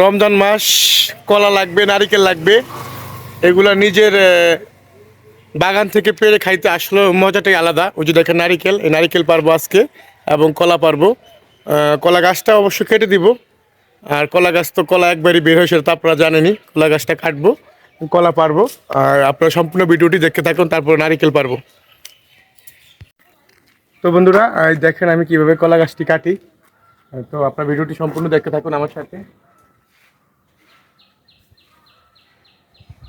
রমজান মাস, কলা লাগবে, নারিকেল লাগবে, এগুলা নিজের বাগান থেকে পেরে খাইতে আসলো, মজাটাই আলাদা। ওই যে দেখেন নারিকেল, এই নারিকেল পারব আজকে এবং কলা পারব। কলা গাছটা অবশ্য কেটে দিব। আর কলা গাছ তো কলা একবারই বের হয়েছে, তা আপনারা জানেনই। কলা গাছটা কাটবো, কলা পারব। আর আপনারা সম্পূর্ণ ভিডিওটি দেখতে থাকুন, তারপর নারিকেল পারব। তো বন্ধুরা দেখেন আমি কীভাবে কলা গাছটি কাটি। তো আপনার ভিডিওটি সম্পূর্ণ দেখতে থাকুন আমার সাথে।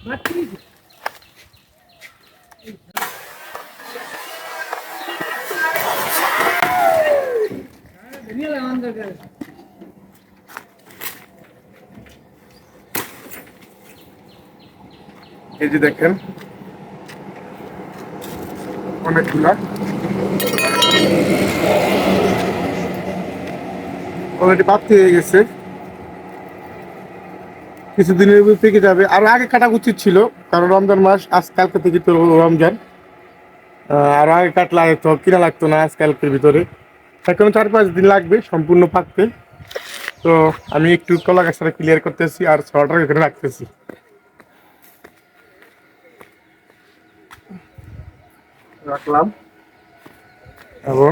এই যে দেখেন অনেকগুলা। অলরেডি হয়ে গেছে। কিছুদিনের থেকে যাবে। আর আগে কাটা উচিত ছিল, কারণ রমজান মাস আজকালকে থেকে তো রমজান। আর আগে কাটলে আগে তো কিনা লাগতো না আজকালকের ভিতরে। এখন চার পাঁচ দিন লাগবে সম্পূর্ণ পাকতে। তো আমি একটু কলা গাছটা ক্লিয়ার করতেছি আর ছটা এখানে রাখতেছি। রাখলাম। এবং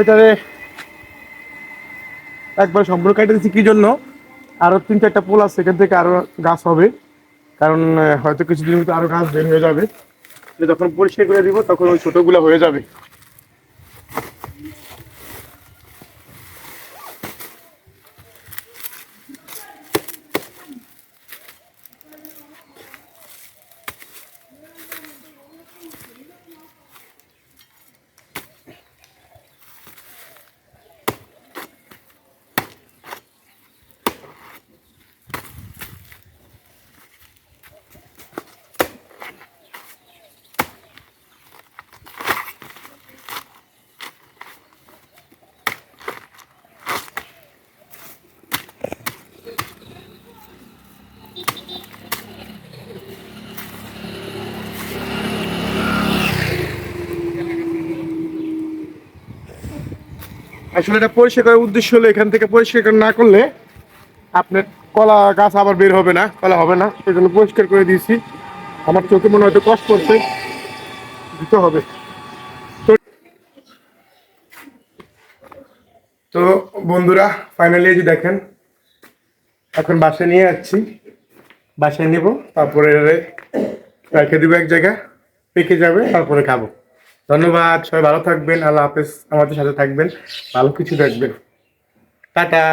এটারে একবার সম্পূর্ণ কেটে দিচ্ছি কি জন্য? আরও তিন চারটা পোল আছে সেখান থেকে আরও গাছ হবে। কারণ হয়তো কিছুদিন ভিতরে আরও গাছ বের হয়ে যাবে। যখন পরিষ্কার করে দিব তখন ওই ছোটোগুলো হয়ে যাবে। আসলে এটা পরিষ্কার করার উদ্দেশ্য হলো এখান থেকে পরিষ্কার না করলে আপনার কলা গাছ আবার বের হবে না, কলা হবে না। সেই জন্য পরিষ্কার করে দিয়েছি। আমার চোখে মনে হয়তো কষ্ট করছে দিতে হবে। তো- বন্ধুরা ফাইনালি যে দেখেন, এখন বাসায় নিয়ে যাচ্ছি বাসায় নেব, তারপরে রেখে দিব এক জায়গায় পেকে যাবে, তারপরে খাব। ধন্যবাদ সবাই ভালো থাকবেন আল্লাহ হাফেজ আমাদের সাথে থাকবেন ভালো কিছু দেখবেন। টাটা।